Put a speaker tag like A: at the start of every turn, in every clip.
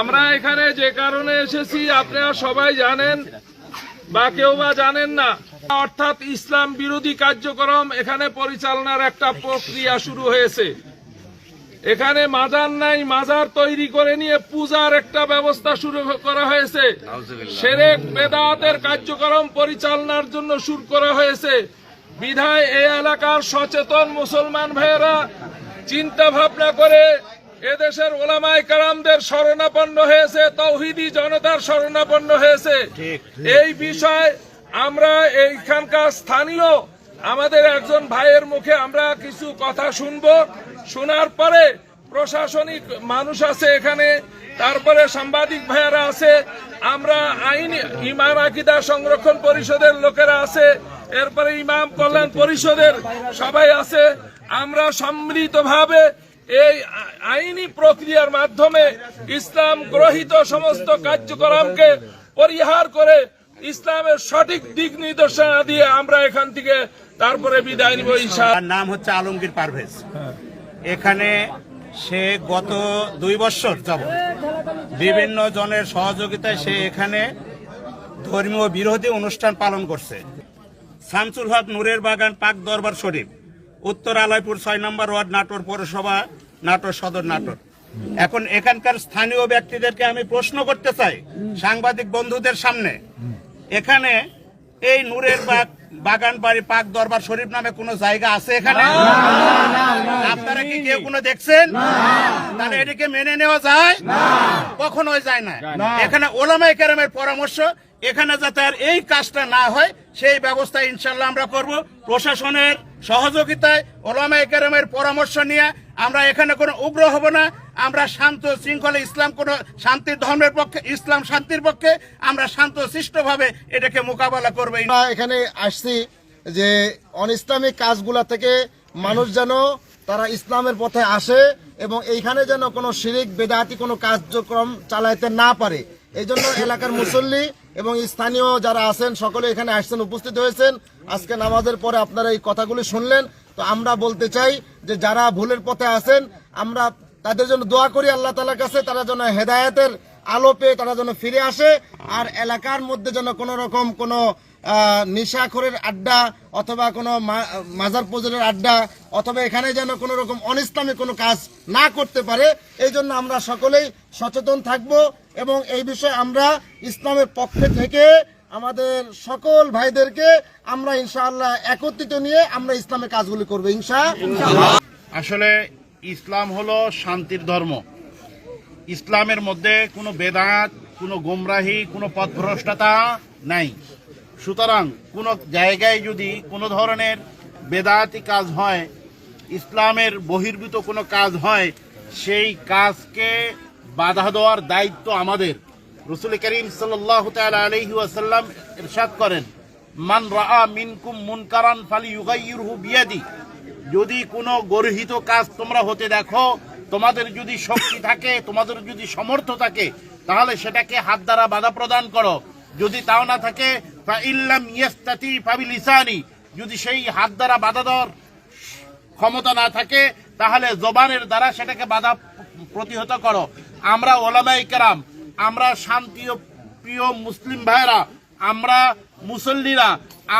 A: আমরা এখানে যে কারণে এসেছি, আপনারা সবাই জানেন বা কেউ বা জানেন না, অর্থাৎ ইসলাম বিরোধী কার্যক্রম এখানে পরিচালনার একটা প্রক্রিয়া শুরু হয়েছে। এখানে মাজার নাই, মাজার তৈরি করে নিয়ে পূজার একটা ব্যবস্থা শুরু করা হয়েছে। সেরেক বেদাতের কার্যক্রম পরিচালনার জন্য শুরু করা হয়েছে। বিধায় এই এলাকার সচেতন মুসলমান ভাইয়েরা চিন্তা ভাবনা করে এদেশের ওলামাই কারামদের শরণাপন্ন হয়েছে তৌহিদি জনতার শরণাপন্ন হয়েছে। এই বিষয় আমরা এইখানকার স্থানীয় আমাদের একজন ভাইয়ের মুখে আমরা কিছু কথা শুনব। শোনার পরে প্রশাসনিক মানুষ আছে এখানে তারপরে সাংবাদিক ভাইয়েরা আছে আমরা আইন ইমাম আকিদা সংরক্ষণ পরিষদের লোকেরা আছে এরপরে ইমাম কল্যাণ পরিষদের সবাই আছে। আমরা সম্মিলিতভাবে এই আইনি প্রক্রিয়ার মাধ্যমে ইসলাম গ্রহীত সমস্ত কার্যক্রমকে পরিহার করে ইসলামের সঠিক দিক নির্দেশনা দিয়ে আমরা এখান থেকে তারপরে বিদায় নিব
B: তার নাম হচ্ছে আলমগীর পারভেজ। এখানে সে গত দুই বছর যাব বিভিন্ন জনের সহযোগিতায় সে এখানে ধর্মীয় বিরোধী অনুষ্ঠান পালন করছে। শামসুল হক নূরের বাগান পাক দরবার শরীফ, উত্তর আলাইপুর ছয় নম্বর ওয়ার্ড নাটোর পৌরসভা নাটোর সদর নাটোর। এখন এখানকার স্থানীয় ব্যক্তিদেরকে আমি প্রশ্ন করতে চাই সাংবাদিক বন্ধুদের সামনে। এখানে এই নূরের বাগ বাগান বাড়ি পাক দরবার শরীফ নামে কোনো জায়গা আছে এখানে? আপনারা কি কেউ কোনো দেখছেন? তাহলে এটাকে মেনে নেওয়া যায়? কখনোই যায় না। এখানে ওলামাই কেরামের পরামর্শ এখানে যাতে আর এই কাজটা না হয় সেই ব্যবস্থা ইনশাল্লাহ আমরা করব। প্রশাসনের সহযোগিতায় ওলামা কেরামের পরামর্শ নিয়ে আমরা এখানে কোনো উগ্র হব না। আমরা শান্ত শৃঙ্খলা ইসলাম কোন শান্তির ধর্মের পক্ষে, ইসলাম শান্তির পক্ষে আমরা শান্ত সৃষ্টভাবে এটাকে মোকাবেলা করব।
C: এখানে আসছি যে অনইসলামিক কাজগুলা থেকে মানুষ যেন তারা ইসলামের পথে আসে এবং এইখানে যেন কোনো শিরিক, বেদাতি কোনো কার্যক্রম চালাইতে না পারে। এই জন্য এলাকার মুসল্লি এবং স্থানীয় যারা আছেন, সকলে এখানে আসছেন, উপস্থিত হয়েছেন। আজকে নামাজের পরে আপনারা এই কথাগুলি শুনলেন। তো আমরা বলতে চাই যে যারা ভুলের পথে আছেন, আমরা তাদের জন্য দোয়া করি আল্লাহ তালার কাছে, তারা যেন হেদায়তের আলো পেয়ে তারা যেন ফিরে আসে, আর এলাকার মধ্যে যেন কোনো রকম কোনো নেশাখোরের আড্ডা অথবা কোনো মাজার পজরের আড্ডা অথবা এখানে যেন কোনো রকম অনিসলামী কোনো কাজ না করতে পারে, এই জন্য আমরা সকলেই সচেতন থাকব এবং এই বিষয়ে আমরা ইসলামের পক্ষে থেকে আমাদের সকল ভাইদেরকে আমরা ইনশাআল্লাহ একত্রিত নিয়ে আমরা ইসলামের কাজগুলি করব, ইনশা।
B: আসলে ইসলাম হলো শান্তির ধর্ম। ইসলামের মধ্যে কোনো বেদাত, কোনো গোমরাহি, কোনো পথভ্রষ্টতা নাই। সুতরাং কোনো জায়গায় যদি কোনো ধরনের বেদাতি কাজ হয়, ইসলামের বহির্ভূত কোনো কাজ হয়, সেই কাজকে বাধা দেওয়ার দায়িত্ব আমাদের। রসুল করিম সাল্লাহ আলহি ওয়াসাল্লাম ইরশাদ করেন, মান রা মিনকুম মুনকারান ফালি ইউগাইয়ুরহু বিয়াদি। যদি কোনো গর্হিত কাজ তোমরা হতে দেখো, তোমাদের যদি শক্তি থাকে, তোমাদের যদি সমর্থ থাকে, তাহলে সেটাকে হাত দ্বারা বাধা প্রদান করো। যদি তাও না থাকে যদি সেই হাত দ্বারা বাধা দেওয়ার ক্ষমতা না থাকে, তাহলে জবানের দ্বারা সেটাকে বাধা প্রতিহত করো। আমরা ওলামাই কেরাম, আমরা শান্তি প্রিয় মুসলিম ভাইরা আমরা মুসল্লিরা,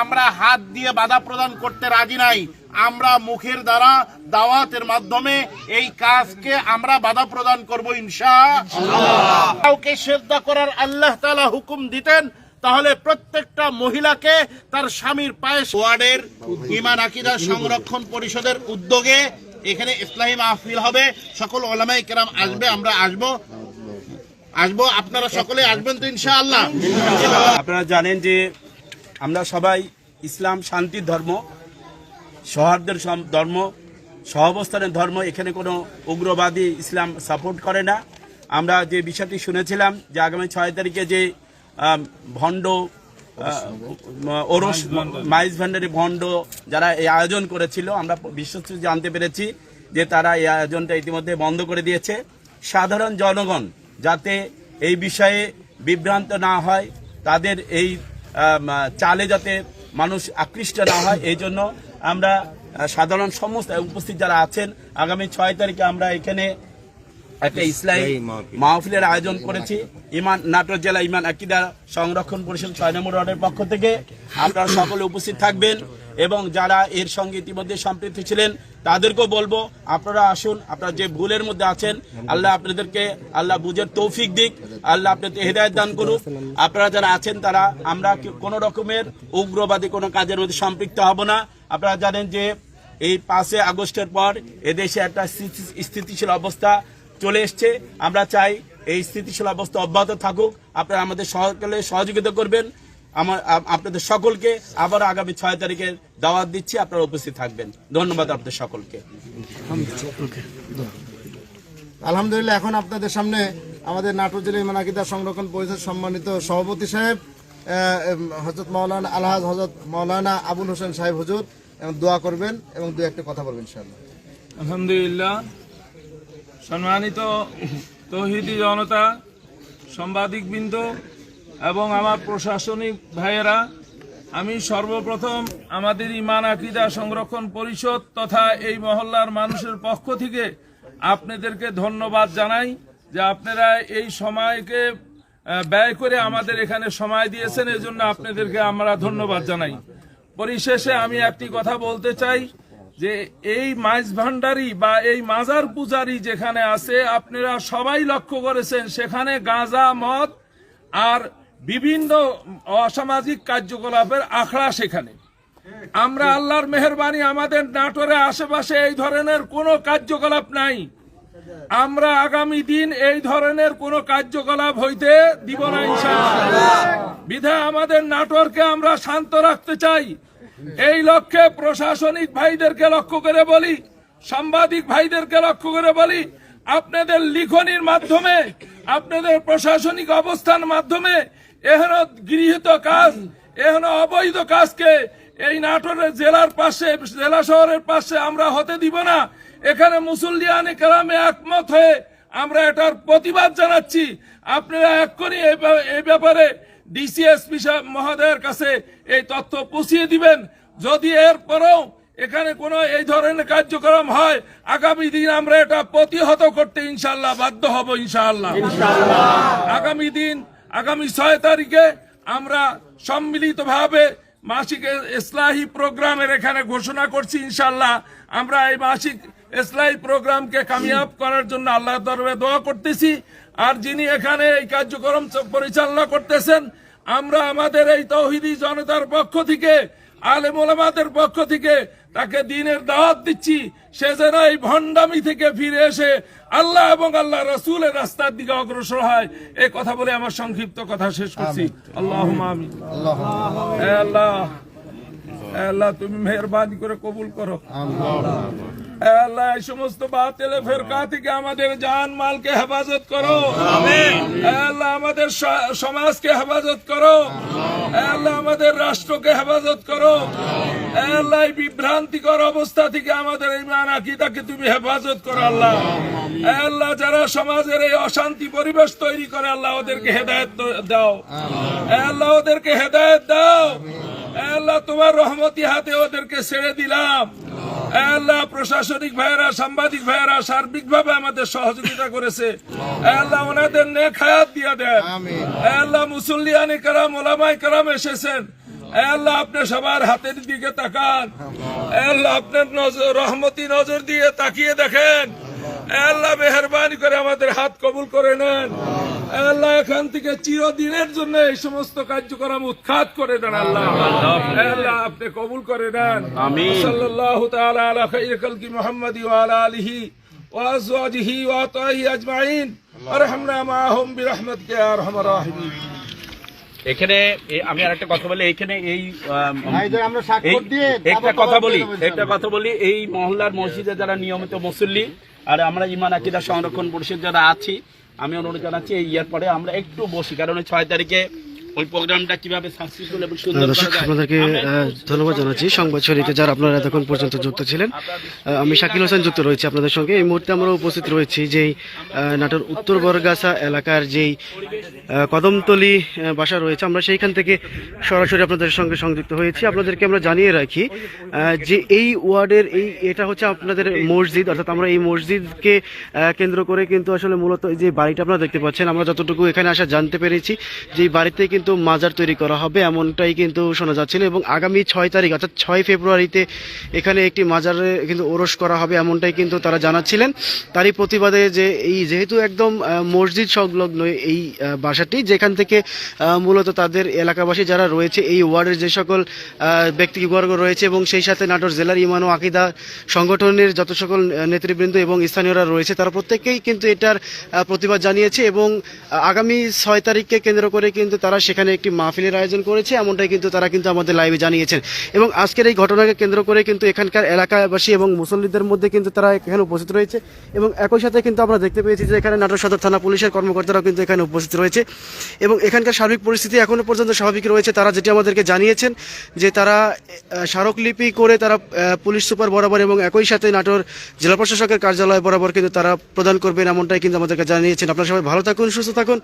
B: আমরা হাত দিয়ে বাধা প্রদান করতে রাজি নাই। আমরা মুখের দ্বারা দাওয়াতের মাধ্যমে এই কাজকে আমরা বাধা প্রদান করব ইনশা কাউকে শ্রদ্ধা করার আল্লাহ তালা হুকুম দিতেন তাহলে প্রত্যেকটা মহিলাকে তার স্বামীর পায়ে ওয়ার্ডের ইমান আকিদা সংরক্ষণ পরিষদের উদ্যোগে এখানে ইসলামী মাহফিল হবে। সকল ওলামাই কেরাম আসবে, আমরা আসব। আসব, আপনারা সকলে আসবেন তো ইনশাআল্লাহ।
D: আপনারা জানেন যে আমরা সবাই ইসলাম শান্তির ধর্ম, সৌহার্দের ধর্ম, সহাবস্থানের ধর্ম, এখানে কোনো উগ্রবাদী ইসলাম সাপোর্ট করে না। আমরা যে বিষয়টি শুনেছিলাম যে আগামী ছয় তারিখে যে ভণ্ড ওরস মাইজ ভান্ডারি। ভণ্ড যারা এই আয়োজন করেছিল আমরা বিশ্বস্ত জানতে পেরেছি যে তারা এই আয়োজনটা ইতিমধ্যে বন্ধ করে দিয়েছে। সাধারণ জনগণ যাতে এই বিষয়ে বিভ্রান্ত না হয় তাদের এই চালে যাতে মানুষ আকৃষ্ট না হয় এই জন্য আমরা সাধারণ সমস্ত উপস্থিত যারা আছেন আগামী ছয় তারিখে আমরা এখানে একটা ইসলামী মাহফিলের আয়োজন করেছি। ইমান নাটোর জেলা ইমান আকিদা সংরক্ষণ পরিষদ ছয় নম্বর ওয়ার্ডের পক্ষ থেকে। আপনারা সকলে উপস্থিত থাকবেন এবং যারা এর সঙ্গে ইতিমধ্যে সম্পৃক্ত ছিলেন তাদেরকেও বলব আপনারা আসুন আপনারা যে ভুলের মধ্যে আছেন আল্লাহ আপনাদেরকে আল্লাহ বুঝের তৌফিক দিক আল্লাহ আপনাদের হেদায়ত দান করুক। আপনারা যারা আছেন তারা আমরা কোনো রকমের উগ্রবাদী কোনো কাজের মধ্যে সম্পৃক্ত হব না। আপনারা জানেন যে এই পাঁচে আগস্টের পর এদেশে একটা স্থিতিশীল অবস্থা। চলে এসছে। আমরা চাই এই স্থিতিশীল অবস্থা অব্যাহত থাকুক। আপনারা আমাদের সকলে সহযোগিতা করবেন। আমার আপনাদের সকলকে আবার আগামী ছয় তারিখের দাওয়াত দিচ্ছি। আপনারা উপস্থিত থাকবেন। ধন্যবাদ আপনাদের সকলকে।
C: আলহামদুলিল্লাহ এখন আপনাদের সামনে আমাদের নাটোর জেলা ইমান সংরক্ষণ পরিষদ সম্মানিত সভাপতি সাহেব হজরত মৌলানা আলহাজ হজরত মৌলানা আবুল হোসেন সাহেব হুজুর এবং দোয়া করবেন এবং দু একটা কথা বলবেন ইনশাআল্লাহ।
A: আলহামদুলিল্লাহ সম্মানিত তৌহিদি জনতা, সাংবাদিকবৃন্দ এবং আমার প্রশাসনিক ভাইয়েরা, আমি সর্বপ্রথম আমাদের ইমান আকিদা সংরক্ষণ পরিষদ তথা এই মহল্লার মানুষের পক্ষ থেকে আপনাদেরকে ধন্যবাদ জানাই যে আপনারা এই সময়কে ব্যয় করে আমাদের এখানে সময় দিয়েছেন। এজন্য আপনাদেরকে আমরা ধন্যবাদ জানাই। পরিশেষে আমি একটি কথা বলতে চাই। যে এই মাছ ভান্ডারি বা এই মাজার পূজারি যেখানে আছে, আপনারা সবাই লক্ষ্য করেছেন, সেখানে গাঁজা, মদ আর বিভিন্ন অসামাজিক কার্যকলাপের আখড়া সেখানে। আমরা আল্লাহর মেহরবানি, আমাদের নাটোরে আশেপাশে এই ধরনের কোনো কার্যকলাপ নাই। আমরা আগামী দিন এই ধরনের কোনো কার্যকলাপ হইতে দিব না বিধায় আমাদের নাটোরকে আমরা শান্ত রাখতে চাই। এই লক্ষ্যে প্রশাসনিক ভাইদেরকে লক্ষ্য করে বলি, সাংবাদিক ভাইদেরকে লক্ষ্য করে বলি, আপনাদের লিখনির মাধ্যমে, আপনাদের প্রশাসনিক অবস্থান মাধ্যমে এহেন গৃহীত কাজ, এহেন অবৈধ কাজকে এই নাটোরের জেলার পাশে, জেলা শহরের পাশে আমরা হতে দিব না। এখানে মুসল্লিয়ানে কেরামে একমত হয়ে আমরা এটার প্রতিবাদ জানাচ্ছি। আপনারা এক্ষুনি এই ব্যাপারে ডিসিএসপি মহোদয়ের কাছে এই তথ্য পৌঁছিয়ে দিবেন। যদি এরপরেও এখানে কোনো এই ধরনের কার্যক্রম হয় আগামী দিন আমরা এটা প্রতিহত করতে ইনশাল্লাহ বাধ্য হব ইনশাল্লাহ আগামী দিন আগামী ছয় তারিখে আমরা সম্মিলিতভাবে মাসিক ইসলাহী প্রোগ্রামের এখানে ঘোষণা করছি ইনশাল্লাহ আমরা এই মাসিক ইসলাহী প্রোগ্রামকে কামিয়াব করার জন্য আল্লাহ দরবে দোয়া করতেছি। আর যিনি এখানে এই কার্যক্রম পরিচালনা করতেছেন আমরা আমাদের এই তৌহিদি জনতার পক্ষ থেকে আলেম ওলামাদের পক্ষ থেকে তাকে দিনের দাওয়াত দিচ্ছি। সে যেন এই ভণ্ডামি থেকে ফিরে এসে আল্লাহ এবং আল্লাহ রসুলের রাস্তার দিকে অগ্রসর হয়। এ কথা বলে আমার সংক্ষিপ্ত কথা শেষ করছি। আল্লাহ আল্লাহ। আল্লাহ, তুমি মেহরবানি করে কবুল করো। আল্লাহ, এই সমস্ত বাতিল ফেরকা থেকে আমাদের জান মালকে হেফাজত করো। আল্লাহ, আমাদের সমাজকে হেফাজত করো। আল্লাহ, আমাদের রাষ্ট্রকে হেফাজত করো। আল্লাহ, এই বিভ্রান্তিকর অবস্থা থেকে আমাদের ইমান আকিদাকে তুমি হেফাজত করো, আল্লাহ। আল্লাহ, যারা সমাজের এই অশান্তি পরিবেশ তৈরি করে, আল্লাহ, ওদেরকে হেদায়ত দাও। আল্লাহ, ওদেরকে হেদায়ত দাও। আল্লাহ তোমার রহমতি হাতে ওদেরকে ছেড়ে দিলাম। আল্লাহ প্রশাসনিক ভাইয়েরা সাংবাদিক ভাইয়েরা সার্বিকভাবে আমাদের সহযোগিতা করেছে। আল্লাহ ওনাদের নেক হায়াত দিয়ে দেন। আল্লাহ মুসল্লিয়ানি কারাম ওলামাই কারাম এসেছেন। আল্লাহ আপনি সবার হাতের দিকে তাকান। আল্লাহ আপনার নজর রহমতি নজর দিয়ে তাকিয়ে দেখেন। আল্লাহ মেহরবানি করে আমাদের হাত কবুল করে নেন। আল্লাহ এখান থেকে চিরদিনের জন্য এই সমস্ত কার্যক্রম উৎখাত করে দেন আল্লাহ। আল্লাহ। আপনি কবুল করে নেন। সাল্লাল্লাহু তাআলা আলা খাইরি খালকি মুহাম্মাদি ওয়া আলা আলিহি মাআহুম বিরহমাতিকা ইয়া আরহামার রাহিমিন।
D: এখানে আমি আর একটা কথা বলি এখানে এই একটা কথা বলি একটা কথা বলি এই মহল্লার মসজিদে যারা নিয়মিত মুসল্লি আর আমরা ইমান আকিদা সংরক্ষণ পরিষদ যারা আছি আমি অনুরোধ জানাচ্ছি এই ইয়ার পরে আমরা একটু বসি কারণ ছয় তারিখে ওই প্রোগ্রামটা কীভাবে সাকসেসফুল এবং সুন্দর
E: দর্শক আপনাদেরকে ধন্যবাদ জানাচ্ছি। সংবাদ শরীরে যারা আপনারা এতক্ষণ পর্যন্ত যুক্ত ছিলেন আমি শাকিল হোসেন যুক্ত রয়েছি আপনাদের সঙ্গে। এই মুহূর্তে আমরা উপস্থিত রয়েছি যেই নাটোর উত্তর বরগাছা এলাকার যেই কদমতলি বাসা রয়েছে আমরা সেইখান থেকে সরাসরি আপনাদের সঙ্গে সংযুক্ত হয়েছি। আপনাদেরকে আমরা জানিয়ে রাখি যে এই ওয়ার্ডের এই এটা হচ্ছে আপনাদের মসজিদ অর্থাৎ আমরা এই মসজিদকে কেন্দ্র করে কিন্তু আসলে মূলত যে বাড়িটা আপনারা দেখতে পাচ্ছেন আমরা যতটুকু এখানে আসা জানতে পেরেছি যে এই বাড়িতে কিন্তু মাজার তৈরি করা হবে, এমনটাই কিন্তু শোনা যাচ্ছিল। এবং আগামী ছয় তারিখ, অর্থাৎ ছয় ফেব্রুয়ারিতে এখানে একটি মাজারে কিন্তু ওরস করা হবে, এমনটাই কিন্তু তারা জানাচ্ছিলেন। তারই প্রতিবাদে যে এই যেহেতু একদম মসজিদ সংলগ্ন এই বাসাটি, যেখান থেকে মূলত তাদের এলাকাবাসী যারা রয়েছে, এই ওয়ার্ডের যে সকল ব্যক্তিবর্গ রয়েছে এবং সেই সাথে নাটোর জেলার ইমান ও আকিদা সংগঠনের যত সকল নেতৃবৃন্দ এবং স্থানীয়রা রয়েছে, তারা প্রত্যেকেই কিন্তু এটার প্রতিবাদ জানিয়েছে এবং আগামী ছয় তারিখকে কেন্দ্র করে কিন্তু তারা সেখানে একটি মাহফিলের আয়োজন করেছে, এমনটাই কিন্তু তারা কিন্তু আমাদের লাইভে জানিয়েছেন। এবং আজকের এই ঘটনাকে কেন্দ্র করে কিন্তু এখানকার এলাকাবাসী এবং মুসল্লিদের মধ্যে কিন্তু তারা এখানে উপস্থিত রয়েছে। এবং একই সাথে কিন্তু আমরা দেখতে পেয়েছি যে এখানে নাটোর সদর থানা পুলিশের কর্মকর্তারাও কিন্তু এখানে উপস্থিত রয়েছে। এবং এখানকার সার্বিক পরিস্থিতি এখনও পর্যন্ত স্বাভাবিক রয়েছে। তারা যেটি আমাদেরকে জানিয়েছেন যে তারা স্মারকলিপি করে তারা পুলিশ সুপার বরাবর এবং একই সাথে নাটোর জেলা প্রশাসকের কার্যালয় বরাবর কিন্তু তারা প্রদান করবেন, এমনটাই কিন্তু আমাদেরকে জানিয়েছেন। আপনারা সবাই ভালো থাকুন, সুস্থ থাকুন।